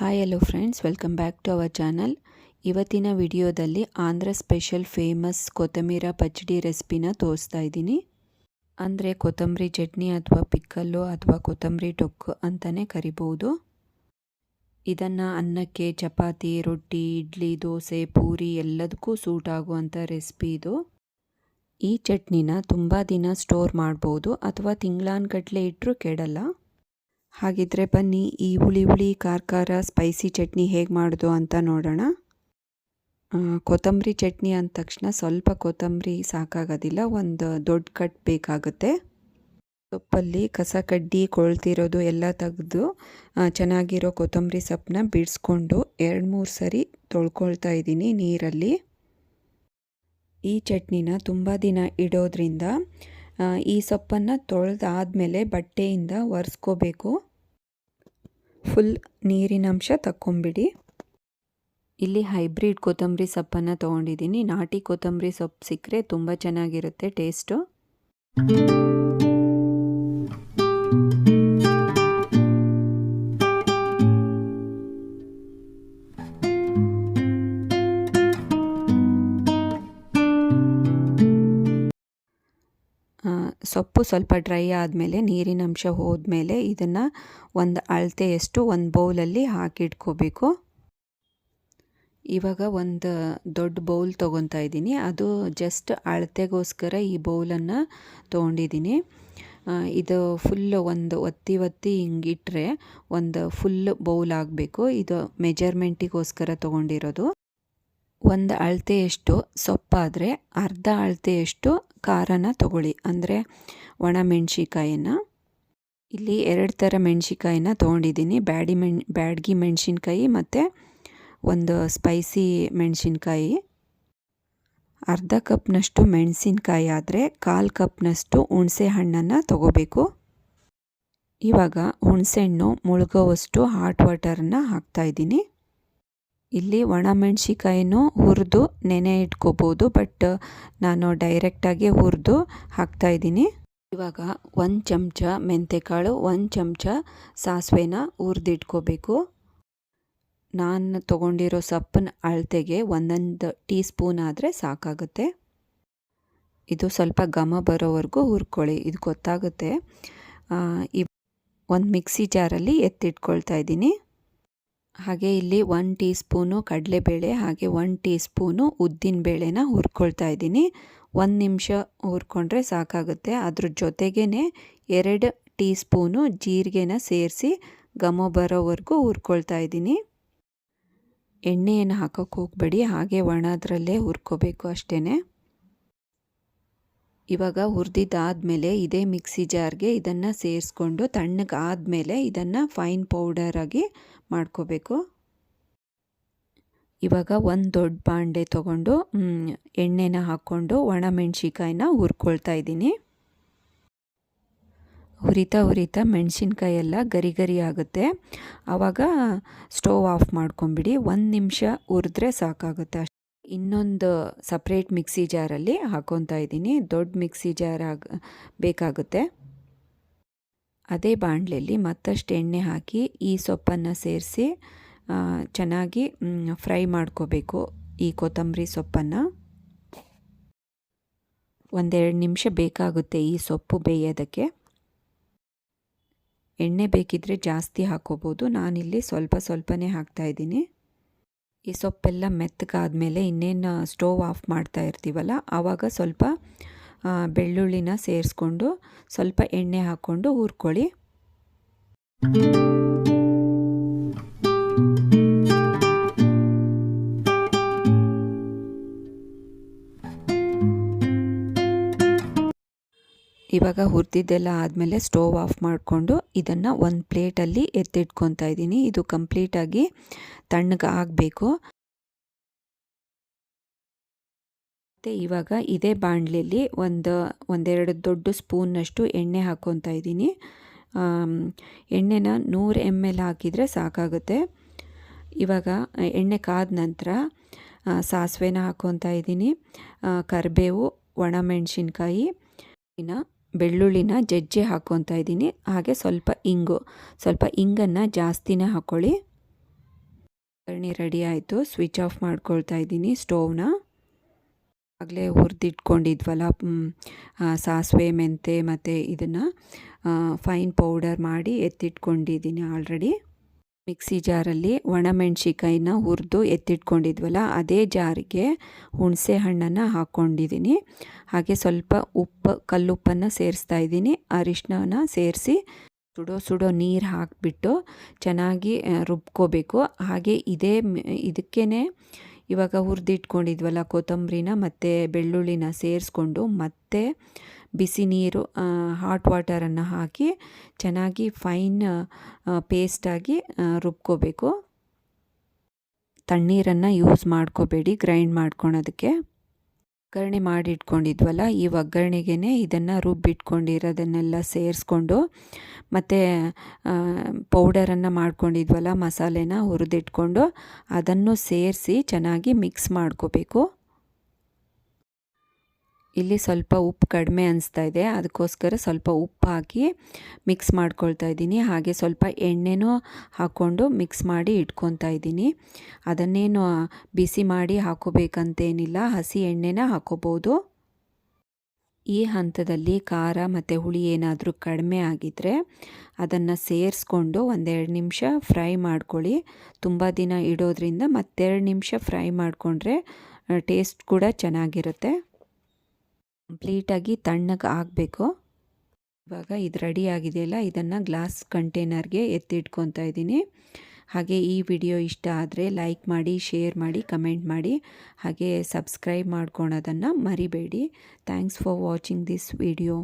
Hi hello friends welcome back to our channel ಇವತ್ತಿನ ವಿಡಿಯೋದಲ್ಲಿ Andhra special famous ಕೊತ್ತಂಬೀರ ಪಚ್ಚಡಿ ರೆಸಿಪಿನ ತೋರಿಸ್ತಾ ಇದ್ದೀನಿ. ಅಂದರೆ ಕೊತ್ತಂಬರಿ ಚಟ್ನಿ ಅಥವಾ ಪಿಕ್ಕಲ್ಲು ಅಥವಾ ಕೊತ್ತಂಬರಿ ಟೊಕ್ಕು ಅಂತಲೇ ಕರಿಬೋದು. ಇದನ್ನು ಅನ್ನಕ್ಕೆ ಚಪಾತಿ, ರೊಟ್ಟಿ, ಇಡ್ಲಿ, ದೋಸೆ, ಪೂರಿ ಎಲ್ಲದಕ್ಕೂ ಸೂಟ್ ಆಗುವಂಥ ರೆಸಿಪಿ ಇದು. ಈ ಚಟ್ನಿನ ತುಂಬ ದಿನ ಸ್ಟೋರ್ ಮಾಡ್ಬೋದು ಅಥವಾ ತಿಂಗಳಾನ್ಗಟ್ಲೆ ಇಟ್ಟರೂ ಕೆಡಲ್ಲ. ಹಾಗಿದ್ರೆ ಬನ್ನಿ, ಈ ಹುಳಿ ಹುಳಿ, ಖಾರ ಖಾರ ಸ್ಪೈಸಿ ಚಟ್ನಿ ಹೇಗೆ ಮಾಡೋದು ಅಂತ ನೋಡೋಣ. ಕೊತ್ತಂಬರಿ ಚಟ್ನಿ ಅಂದ ತಕ್ಷಣ ಸ್ವಲ್ಪ ಕೊತ್ತಂಬರಿ ಸಾಕಾಗೋದಿಲ್ಲ, ಒಂದು ದೊಡ್ಡ ಕಟ್ ಬೇಕಾಗುತ್ತೆ. ಸೊಪ್ಪಲ್ಲಿ ಕಸ ಕಡ್ಡಿ, ಕೊಳ್ತಿರೋದು ಎಲ್ಲ ತೆಗೆದು ಚೆನ್ನಾಗಿರೋ ಕೊತ್ತಂಬರಿ ಸೊಪ್ಪನ್ನ ಬಿಡಿಸ್ಕೊಂಡು ಎರಡು ಮೂರು ಸರಿ ತೊಳ್ಕೊಳ್ತಾ ಇದ್ದೀನಿ ನೀರಲ್ಲಿ. ಈ ಚಟ್ನಿನ ತುಂಬ ದಿನ ಇಡೋದ್ರಿಂದ ಈ ಸೊಪ್ಪನ್ನು ತೊಳೆದಾದ್ಮೇಲೆ ಬಟ್ಟೆಯಿಂದ ಒರೆಸ್ಕೋಬೇಕು. ಫುಲ್ ನೀರಿನಂಶ ತಕ್ಕೊಂಬಿಡಿ. ಇಲ್ಲಿ ಹೈಬ್ರಿಡ್ ಕೊತ್ತಂಬರಿ ಸೊಪ್ಪನ್ನು ತೊಗೊಂಡಿದ್ದೀನಿ. ನಾಟಿ ಕೊತ್ತಂಬರಿ ಸೊಪ್ಪು ಸಿಕ್ಕರೆ ತುಂಬ ಚೆನ್ನಾಗಿರುತ್ತೆ, ಟೇಸ್ಟು. ಸೊಪ್ಪು ಸ್ವಲ್ಪ ಡ್ರೈ ಆದಮೇಲೆ ನೀರಿನ ಅಂಶ ಹೋದ್ಮೇಲೆ ಇದನ್ನು ಒಂದು ಅಳತೆಯಷ್ಟು ಒಂದು ಬೌಲಲ್ಲಿ ಹಾಕಿಟ್ಕೋಬೇಕು. ಇವಾಗ ಒಂದು ದೊಡ್ಡ ಬೌಲ್ ತೊಗೊತಾ ಇದ್ದೀನಿ. ಅದು ಜಸ್ಟ್ ಅಳತೆಗೋಸ್ಕರ ಈ ಬೌಲನ್ನು ತೊಗೊಂಡಿದ್ದೀನಿ. ಇದು ಫುಲ್ ಒಂದು ಒತ್ತಿ ಒತ್ತಿ ಹಿಂಗಿಟ್ಟರೆ ಒಂದು ಫುಲ್ ಬೌಲ್ ಆಗಬೇಕು. ಇದು ಮೆಜರ್ಮೆಂಟಿಗೋಸ್ಕರ ತೊಗೊಂಡಿರೋದು. ಒಂದು ಅಳತೆಯಷ್ಟು ಸೊಪ್ಪಾದರೆ ಅರ್ಧ ಅಳತೆಯಷ್ಟು ಖಾರನ ತಗೊಳ್ಳಿ. ಅಂದರೆ ಒಣ ಮೆಣಸಿಕಾಯಿನ ಇಲ್ಲಿ ಎರಡು ಥರ ಮೆಣಸಿಕಾಯಿನ ತೊಗೊಂಡಿದ್ದೀನಿ. ಬ್ಯಾಡಿ ಮೆಣ್, ಬ್ಯಾಡ್ಗಿ ಮೆಣಸಿನ್ಕಾಯಿ ಮತ್ತು ಒಂದು ಸ್ಪೈಸಿ ಮೆಣಸಿನ್ಕಾಯಿ. ಅರ್ಧ ಕಪ್ನಷ್ಟು ಮೆಣಸಿನ್ಕಾಯಿ ಆದರೆ ಕಾಲು ಕಪ್ನಷ್ಟು ಹುಣಸೆ ಹಣ್ಣನ್ನು ತಗೋಬೇಕು. ಇವಾಗ ಹುಣಸೆಹಣ್ಣು ಮುಳುಗೋವಷ್ಟು ಹಾಟ್ ವಾಟರನ್ನು ಹಾಕ್ತಾಯಿದ್ದೀನಿ ಇಲ್ಲಿ ಒಣಮೆಣ್ಸಿಕಾಯಿನೂ ಹುರಿದು ನೆನೆ ಇಟ್ಕೋಬೋದು, ಬಟ್ ನಾನು ಡೈರೆಕ್ಟಾಗಿ ಹುರಿದು ಹಾಕ್ತಾಯಿದ್ದೀನಿ ಇವಾಗ ಒಂದು ಚಮಚ ಮೆಂತೆಕಾಳು, ಒಂದು ಚಮಚ ಸಾಸಿವೆನ ಹುರಿದಿಟ್ಕೋಬೇಕು ನಾನು ತೊಗೊಂಡಿರೋ ಸಪ್ಪನ ಅಳತೆಗೆ ಒಂದೊಂದು ಟೀ ಸ್ಪೂನ್ ಆದರೆ ಸಾಕಾಗುತ್ತೆ. ಇದು ಸ್ವಲ್ಪ ಘಮ ಬರೋವರೆಗೂ ಹುರ್ಕೊಳ್ಳಿ, ಇದು ಗೊತ್ತಾಗುತ್ತೆ. ಒಂದು ಮಿಕ್ಸಿ ಜಾರಲ್ಲಿ ಎತ್ತಿಟ್ಕೊಳ್ತಾ ಇದ್ದೀನಿ. ಹಾಗೆ ಇಲ್ಲಿ ಒನ್ ಟೀ ಸ್ಪೂನು ಕಡಲೆಬೇಳೆ, ಹಾಗೆ ಒನ್ ಟೀ ಸ್ಪೂನು ಉದ್ದಿನ ಬೇಳೆನ ಹುರ್ಕೊಳ್ತಾ ಇದ್ದೀನಿ. ಒಂದು ನಿಮಿಷ ಹುರ್ಕೊಂಡ್ರೆ ಸಾಕಾಗುತ್ತೆ. ಅದ್ರ ಜೊತೆಗೇ ಎರಡು ಟೀ ಸ್ಪೂನು ಜೀರಿಗೆನ ಸೇರಿಸಿ ಘಮ ಬರೋವರೆಗೂ ಹುರ್ಕೊಳ್ತಾ ಇದ್ದೀನಿ. ಎಣ್ಣೆಯನ್ನು ಹಾಕೋಕ್ಕೆ ಹೋಗಬೇಡಿ. ಹಾಗೆ ಒಣದ್ರಲ್ಲೇ ಹುರ್ಕೋಬೇಕು ಅಷ್ಟೇ ಇವಾಗ ಹುರಿದಿದ್ದಾದಮೇಲೆ ಇದೇ ಮಿಕ್ಸಿ ಜಾರ್ಗೆ ಇದನ್ನು ಸೇರಿಸ್ಕೊಂಡು ತಣ್ಣಗಾದಮೇಲೆ ಇದನ್ನು ಫೈನ್ ಪೌಡರಾಗಿ ಮಾಡ್ಕೋಬೇಕು. ಇವಾಗ ಒಂದು ದೊಡ್ಡ ಬಾಂಡೆ ತಗೊಂಡು ಎಣ್ಣೆನ ಹಾಕ್ಕೊಂಡು ಒಣಮೆಣ್ಸಿಕಾಯಿನ ಹುರ್ಕೊಳ್ತಾ ಇದ್ದೀನಿ. ಹುರಿತಾ ಹುರಿತಾ ಮೆಣಸಿನ್ಕಾಯಿ ಎಲ್ಲ ಗರಿ ಗರಿ ಆಗುತ್ತೆ. ಆವಾಗ ಸ್ಟೋವ್ ಆಫ್ ಮಾಡ್ಕೊಂಬಿಡಿ, ಒಂದು ನಿಮಿಷ ಹುರಿದ್ರೆ ಸಾಕಾಗುತ್ತೆ ಇನ್ನೊಂದು ಸಪ್ರೇಟ್ ಮಿಕ್ಸಿ ಜಾರಲ್ಲಿ ಹಾಕೊತಾ ಇದ್ದೀನಿ. ದೊಡ್ಡ ಮಿಕ್ಸಿ ಜಾರ್ ಆಗ, ಬೇಕಾಗುತ್ತೆ. ಅದೇ ಬಾಣಲೆಯಲ್ಲಿ ಮತ್ತಷ್ಟು ಎಣ್ಣೆ ಹಾಕಿ, ಈ ಸೊಪ್ಪನ್ನು ಸೇರಿಸಿ ಚೆನ್ನಾಗಿ ಫ್ರೈ ಮಾಡ್ಕೋಬೇಕು ಈ ಕೊತ್ತಂಬರಿ ಸೊಪ್ಪನ್ನು. ಒಂದೆರಡು ನಿಮಿಷ ಬೇಕಾಗುತ್ತೆ ಈ ಸೊಪ್ಪು ಬೇಯೋದಕ್ಕೆ. ಎಣ್ಣೆ ಬೇಕಿದ್ದರೆ ಜಾಸ್ತಿ ಹಾಕೋಬೋದು. ನಾನಿಲ್ಲಿ ಸ್ವಲ್ಪ ಸ್ವಲ್ಪನೇ ಹಾಕ್ತಾಯಿದ್ದೀನಿ ಈ ಸೊಪ್ಪೆಲ್ಲ ಮೆತ್ತಗಾದ್ಮೇಲೆ ಇನ್ನೇನು ಸ್ಟೋವ್ ಆಫ್ ಮಾಡ್ತಾ ಇರ್ತೀವಲ್ಲ, ಆವಾಗ ಸ್ವಲ್ಪ ಬೆಳ್ಳುಳ್ಳಿನ ಸೇರಿಸ್ಕೊಂಡು ಸ್ವಲ್ಪ ಎಣ್ಣೆ ಹಾಕ್ಕೊಂಡು ಹುರ್ಕೊಳ್ಳಿ. ಇವಾಗ ಹುರಿದಿದ್ದೆಲ್ಲ ಆದಮೇಲೆ ಸ್ಟೋವ್ ಆಫ್ ಮಾಡಿಕೊಂಡು ಇದನ್ನು ಒಂದು ಪ್ಲೇಟಲ್ಲಿ ಎತ್ತಿಟ್ಕೊತಾ ಇದ್ದೀನಿ. ಇದು ಕಂಪ್ಲೀಟಾಗಿ ತಣ್ಣಗೆ ಆಗಬೇಕು. ಮತ್ತು ಇವಾಗ ಇದೇ ಬಾಣಲೆಯಲ್ಲಿ ಒಂದು, ಒಂದೆರಡು ದೊಡ್ಡ ಸ್ಪೂನ್ನಷ್ಟು ಎಣ್ಣೆ ಹಾಕ್ಕೊತಾ ಇದ್ದೀನಿ. ಎಣ್ಣೆನ ನೂರು ಎಂ ಎಲ್ ಹಾಕಿದರೆ ಸಾಕಾಗುತ್ತೆ. ಇವಾಗ ಎಣ್ಣೆ ಕಾದ ನಂತರ ಸಾಸಿವೆನ ಹಾಕ್ಕೊತಾ ಇದ್ದೀನಿ. ಕರಿಬೇವು ಒಣಮೆಣಸಿನ್ಕಾಯಿ ಇನ್ನು ಬೆಳ್ಳುಳ್ಳಿನ ಜಜ್ಜೆ ಹಾಕ್ಕೊತಾ ಇದ್ದೀನಿ. ಹಾಗೆ ಸ್ವಲ್ಪ ಇಂಗು. ಸ್ವಲ್ಪ ಇಂಗನ್ನು ಜಾಸ್ತಿನೇ ಹಾಕ್ಕೊಳ್ಳಿ ಒಗ್ಗರಣೆ ರೆಡಿ ಆಯಿತು. ಸ್ವಿಚ್ ಆಫ್ ಮಾಡ್ಕೊಳ್ತಾ ಇದ್ದೀನಿ ಸ್ಟೋವ್ನ. ಆಗಲೇ ಹುರಿದಿಟ್ಕೊಂಡಿದ್ವಲ್ಲ ಸಾಸಿವೆ, ಮೆಂತೆ ಮತ್ತು ಇದನ್ನು ಫೈನ್ ಪೌಡರ್ ಮಾಡಿ ಎತ್ತಿಟ್ಕೊಂಡಿದ್ದೀನಿ ಆಲ್ರೆಡಿ ಮಿಕ್ಸಿ ಜಾರಲ್ಲಿ ಒಣಮೆಣ್ಸಿಕಾಯಿನ ಹುರಿದು ಎತ್ತಿಟ್ಕೊಂಡಿದ್ವಲ್ಲ, ಅದೇ ಜಾರಿಗೆ ಹುಣಸೆ ಹಣ್ಣನ್ನು ಹಾಕ್ಕೊಂಡಿದ್ದೀನಿ ಹಾಗೆ ಸ್ವಲ್ಪ ಉಪ್ಪು, ಕಲ್ಲುಪ್ಪನ್ನು ಸೇರಿಸ್ತಾ ಇದ್ದೀನಿ. ಅರಿಶಿನ ಸೇರಿಸಿ ಸುಡೋ ಸುಡೋ ನೀರು ಹಾಕಿಬಿಟ್ಟು ಚೆನ್ನಾಗಿ ರುಬ್ಕೋಬೇಕು. ಹಾಗೆ ಇದೇ ಇದಕ್ಕೇ ಇವಾಗ ಹುರಿದಿಟ್ಕೊಂಡಿದ್ವಲ್ಲ, ಕೊತ್ತಂಬರಿನ ಮತ್ತು ಬೆಳ್ಳುಳ್ಳಿನ ಸೇರಿಸ್ಕೊಂಡು ಮತ್ತೆ ಬಿಸಿ ನೀರು ಹಾಟ್ ವಾಟರನ್ನು ಹಾಕಿ ಚೆನ್ನಾಗಿ ಫೈನ್ ಪೇಸ್ಟಾಗಿ ರುಬ್ಕೋಬೇಕು. ತಣ್ಣೀರನ್ನು ಯೂಸ್ ಮಾಡ್ಕೋಬೇಡಿ ಗ್ರೈಂಡ್ ಮಾಡ್ಕೊಳೋದಕ್ಕೆ. ಒಗ್ಗರಣೆ ಮಾಡಿಟ್ಕೊಂಡಿದ್ವಲ್ಲ, ಈ ಒಗ್ಗರಣೆಗೆ ಇದನ್ನು ರುಬ್ಬಿಟ್ಕೊಂಡಿರೋದನ್ನೆಲ್ಲ ಸೇರಿಸ್ಕೊಂಡು, ಮತ್ತು ಪೌಡರನ್ನು ಮಾಡ್ಕೊಂಡಿದ್ವಲ್ಲ, ಮಸಾಲೆನ ಹುರಿದಿಟ್ಕೊಂಡು ಅದನ್ನು ಸೇರಿಸಿ ಚೆನ್ನಾಗಿ ಮಿಕ್ಸ್ ಮಾಡ್ಕೋಬೇಕು. ಇಲ್ಲಿ ಸ್ವಲ್ಪ ಉಪ್ಪು ಕಡಿಮೆ ಅನಿಸ್ತಾ ಇದೆ. ಅದಕ್ಕೋಸ್ಕರ ಸ್ವಲ್ಪ ಉಪ್ಪು ಹಾಕಿ ಮಿಕ್ಸ್ ಮಾಡ್ಕೊಳ್ತಾ ಇದ್ದೀನಿ. ಹಾಗೆ ಸ್ವಲ್ಪ ಎಣ್ಣೆನೂ ಹಾಕ್ಕೊಂಡು ಮಿಕ್ಸ್ ಮಾಡಿ ಇಟ್ಕೊತಾ ಇದ್ದೀನಿ. ಅದನ್ನೇನು ಬಿಸಿ ಮಾಡಿ ಹಾಕೋಬೇಕಂತೇನಿಲ್ಲ. ಹಸಿ ಎಣ್ಣೆನ ಹಾಕೋಬೋದು. ಈ ಹಂತದಲ್ಲಿ ಖಾರ ಮತ್ತು ಹುಳಿ ಏನಾದರೂ ಕಡಿಮೆ ಆಗಿದ್ದರೆ ಅದನ್ನು ಸೇರಿಸ್ಕೊಂಡು ಒಂದೆರಡು ನಿಮಿಷ ಫ್ರೈ ಮಾಡ್ಕೊಳ್ಳಿ. ತುಂಬ ದಿನ ಇಡೋದ್ರಿಂದ ಮತ್ತೆರಡು ನಿಮಿಷ ಫ್ರೈ ಮಾಡಿಕೊಂಡ್ರೆ ಟೇಸ್ಟ್ ಕೂಡ ಚೆನ್ನಾಗಿರುತ್ತೆ. ಕಂಪ್ಲೀಟಾಗಿ ತಣ್ಣಗೆ ಆಗಬೇಕು. ಇವಾಗ ಇದು ರೆಡಿ ಆಗಿದೆಯಲ್ಲ, ಇದನ್ನು ಗ್ಲಾಸ್ ಕಂಟೈನರ್ಗೆ ಎತ್ತಿಟ್ಕೊತಾ ಇದ್ದೀನಿ. ಹಾಗೆ ಈ ವಿಡಿಯೋ ಇಷ್ಟ ಆದರೆ ಲೈಕ್ ಮಾಡಿ ಶೇರ್ ಮಾಡಿ ಕಮೆಂಟ್ ಮಾಡಿ. ಹಾಗೆ ಸಬ್ಸ್ಕ್ರೈಬ್ ಮಾಡ್ಕೊಳೋದನ್ನು ಮರಿಬೇಡಿ. Thanks for watching this video